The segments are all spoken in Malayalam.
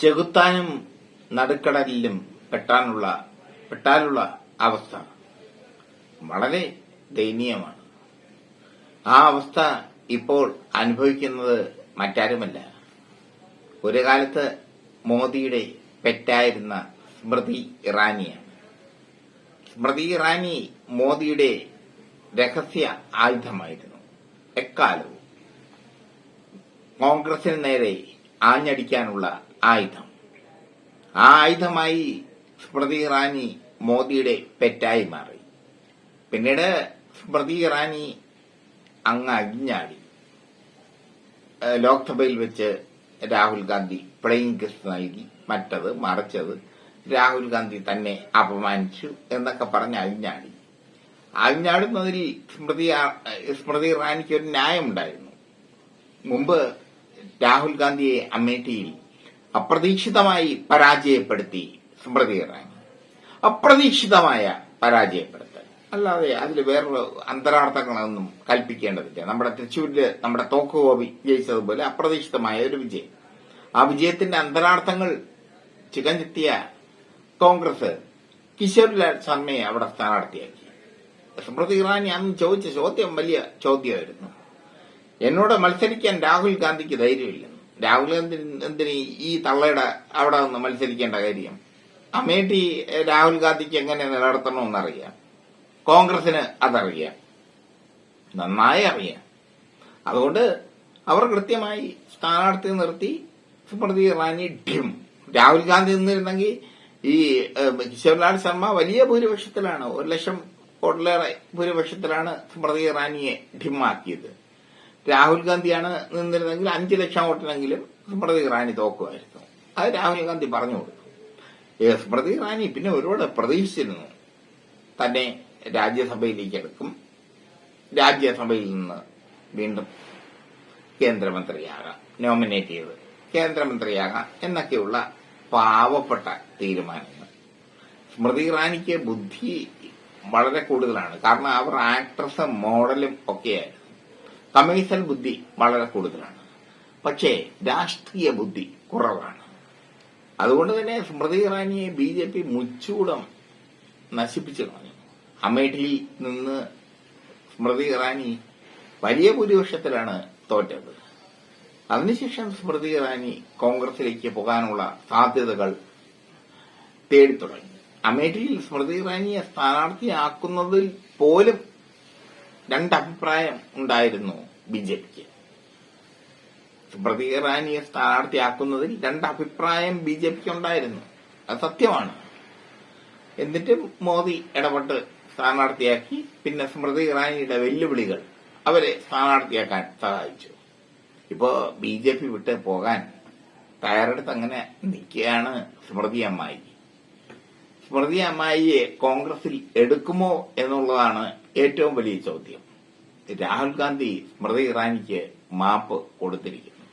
ചെകുത്താനും നടുക്കടലിലും പെട്ടാനുള്ള പെട്ടാലുള്ള അവസ്ഥ വളരെ ദയനീയമാണ്. ആ അവസ്ഥ ഇപ്പോൾ അനുഭവിക്കുന്നത് മറ്റാരുമല്ല. ഒരു കാലത്ത് മോദിയുടെ പെറ്റായിരുന്ന സ്മൃതി ഇറാനിയാണ്. സ്മൃതി ഇറാനി മോദിയുടെ രഹസ്യ ആയുധമായിരുന്നു. എക്കാലവും കോൺഗ്രസിന് നേരെ ആഞ്ഞടിക്കാനുള്ള ആയുധം. ആ ആയുധമായി സ്മൃതി ഇറാനി മോദിയുടെ പെറ്റായി മാറി. പിന്നീട് സ്മൃതി ഇറാനി അങ്ങ് അഴിഞ്ഞാടി ലോക്സഭയിൽ വെച്ച് രാഹുൽ ഗാന്ധി പ്ലെയിൻ ഗസ്റ്റ് നൽകി. മറ്റത് മറിച്ചത് രാഹുൽ ഗാന്ധി തന്നെ അപമാനിച്ചു എന്നൊക്കെ പറഞ്ഞ് അഴിഞ്ഞാടി. അഴിഞ്ഞാടുന്നതിൽ സ്മൃതി സ്മൃതി ഇറാനിക്ക് ഒരു ന്യായമുണ്ടായിരുന്നു. മുമ്പ് രാഹുൽ ഗാന്ധിയെ അമേഠിയിൽ അപ്രതീക്ഷിതമായി പരാജയപ്പെടുത്തി സ്മൃതി ഇറാനി. അപ്രതീക്ഷിതമായ പരാജയപ്പെടുത്തൽ. അല്ലാതെ അതിൽ വേറൊരു അന്തരാർത്ഥങ്ങളൊന്നും കൽപ്പിക്കേണ്ടതില്ല. നമ്മുടെ തൃശ്ശൂരിൽ നമ്മുടെ തോക്ക് ഗോപി ജയിച്ചതുപോലെ അപ്രതീക്ഷിതമായ ഒരു വിജയം. ആ വിജയത്തിന്റെ അന്തരാർത്ഥങ്ങൾ ചികഞ്ഞെത്തിയ കോൺഗ്രസ് കിഷോർലാൽ ശർമ്മയെ അവിടെ സ്ഥാനാർത്ഥിയാക്കി. സ്മൃതി ഇറാനി അന്ന് ചോദിച്ച ചോദ്യം വലിയ ചോദ്യമായിരുന്നു. എന്നോട് മത്സരിക്കാൻ രാഹുൽ ഗാന്ധിക്ക് ധൈര്യമില്ല. രാഹുൽ ഗാന്ധി എന്തിന് ഈ തള്ളയുടെ അവിടെ നിന്ന് മത്സരിക്കേണ്ട കാര്യം? അമേഠി രാഹുൽ ഗാന്ധിക്ക് എങ്ങനെ നിലനിർത്തണമെന്നറിയാം. കോൺഗ്രസിന് അതറിയാം. നന്നായി അറിയാം. അതുകൊണ്ട് അവർ കൃത്യമായി സ്ഥാനാർത്ഥി നിർത്തി സ്മൃതി ഇറാനി ഡിം. രാഹുൽ ഗാന്ധി നിന്നിരുന്നെങ്കിൽ ഈ കിഷോർലാൽ ശർമ്മ വലിയ ഭൂരിപക്ഷത്തിലാണ്. ഒരു ലക്ഷം വോട്ടിലേറെ ഭൂരിപക്ഷത്തിലാണ് സ്മൃതി ഇറാനിയെ ഡിമാക്കിയത് രാഹുൽ ഗാന്ധിയാണ് നിന്നിരുന്നെങ്കിൽ അഞ്ചു ലക്ഷം വോട്ടിനെങ്കിലും സ്മൃതി ഇറാനി തോക്കുമായിരുന്നു. അത് രാഹുൽ ഗാന്ധി പറഞ്ഞു കൊടുത്തു. സ്മൃതി ഇറാനി പിന്നെ ഒരുപാട് പ്രതീക്ഷിച്ചിരുന്നു. തന്നെ രാജ്യസഭയിലേക്ക് എടുക്കും രാജ്യസഭയിൽ നിന്ന് വീണ്ടും കേന്ദ്രമന്ത്രിയാകാം നോമിനേറ്റ് ചെയ്ത് കേന്ദ്രമന്ത്രിയാകാം എന്നൊക്കെയുള്ള പാവപ്പെട്ട തീരുമാനങ്ങൾ. സ്മൃതി ഇറാനിക്ക് ബുദ്ധി വളരെ കൂടുതലാണ്. കാരണം അവർ ആക്ട്രസും മോഡലും ഒക്കെയായിരുന്നു. കമേഴ്സ്യൽ ബുദ്ധി വളരെ കൂടുതലാണ്. പക്ഷേ രാഷ്ട്രീയ ബുദ്ധി കുറവാണ്. അതുകൊണ്ട് തന്നെ സ്മൃതി ഇറാനിയെ ബി ജെ പി മുച്ചൂടം നശിപ്പിച്ചു കളഞ്ഞു. അമേഠിയിൽ നിന്ന് സ്മൃതി ഇറാനി വലിയ ഭൂരിപക്ഷത്തിലാണ് തോറ്റത്. അതിനുശേഷം സ്മൃതി ഇറാനി കോൺഗ്രസിലേക്ക് പോകാനുള്ള സാധ്യതകൾ തേടി തേടിത്തുടങ്ങി. അമേഠിയിൽ സ്മൃതി ഇറാനിയെ സ്ഥാനാർത്ഥിയാക്കുന്നതിൽ പോലും രണ്ടഭിപ്രായം ഉണ്ടായിരുന്നു ബി ജെ പിക്ക് സ്മൃതി ഇറാനിയെ സ്ഥാനാർത്ഥിയാക്കുന്നതിൽ രണ്ടഭിപ്രായം ബി ജെ പിക്ക് ഉണ്ടായിരുന്നു അത് സത്യമാണ്. എന്നിട്ട് മോദി ഇടപെട്ട് സ്ഥാനാർത്ഥിയാക്കി. പിന്നെ സ്മൃതി ഇറാനിയുടെ വെല്ലുവിളികൾ അവരെ സ്ഥാനാർത്ഥിയാക്കാൻ സഹായിച്ചു. ഇപ്പോ ബി ജെ പി വിട്ട് പോകാൻ തയ്യാറെടുത്ത് അങ്ങനെ നിൽക്കുകയാണ് സ്മൃതി അമ്മായി. സ്മൃതി അമ്മായിയെ കോൺഗ്രസിൽ എടുക്കുമോ എന്നുള്ളതാണ് ഏറ്റവും വലിയ ചോദ്യം. രാഹുൽ ഗാന്ധി സ്മൃതി ഇറാനിക്ക് മാപ്പ് കൊടുത്തിരിക്കുന്നു.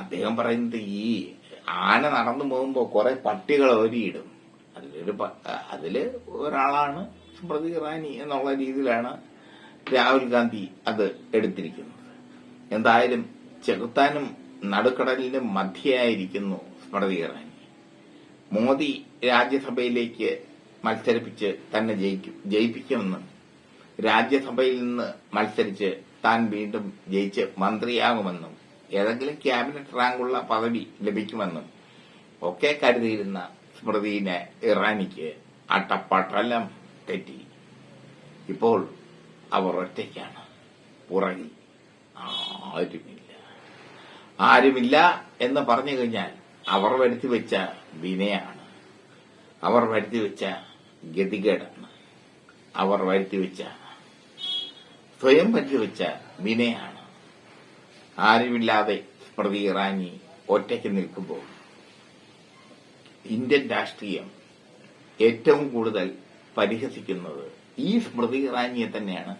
അദ്ദേഹം പറയുന്നത് ഈ ആന നടന്നു പോകുമ്പോൾ കുറെ പട്ടികൾ ഒരിയിടും അതിലൊരു അതിൽ ഒരാളാണ് സ്മൃതി ഇറാനി എന്നുള്ള രീതിയിലാണ് രാഹുൽ ഗാന്ധി അത് എടുത്തിരിക്കുന്നത്. എന്തായാലും ചെകുത്താനും നടുക്കടലിനും മധ്യയായിരിക്കുന്നു സ്മൃതി ഇറാനി. മോദി രാജ്യസഭയിലേക്ക് മത്സരിപ്പിച്ച് തന്നെ ജയിക്കും ജയിപ്പിക്കുമെന്ന്. രാജ്യസഭയിൽ നിന്ന് മത്സരിച്ച് താൻ വീണ്ടും ജയിച്ച് മന്ത്രിയാകുമെന്നും ഏതെങ്കിലും ക്യാബിനറ്റ് റാങ്കുള്ള പദവി ലഭിക്കുമെന്നും ഒക്കെ കരുതിയിരുന്ന സ്മൃതിനെ ഇറാനിക്ക് അട്ടപ്പട്ടലം തെറ്റി. ഇപ്പോൾ അവർ ഒറ്റയ്ക്കാണ്. പുറകിൽ ആരുമില്ല. ആരുമില്ല എന്ന് പറഞ്ഞു കഴിഞ്ഞാൽ അവർ വരുത്തി വെച്ച വിനയാണ്. അവർ വരുത്തി വെച്ച ഗതികേടാണ്. അവർ വരുത്തി വെച്ച സ്വയം വരുത്തി വെച്ച വിനയാണ്. ആരുമില്ലാതെ സ്മൃതി ഇറാനി ഒറ്റയ്ക്ക് നിൽക്കുമ്പോൾ ഇന്ത്യൻ രാഷ്ട്രീയം ഏറ്റവും കൂടുതൽ പരിഹസിക്കുന്നത് ഈ സ്മൃതി ഇറാനിയെ തന്നെയാണ്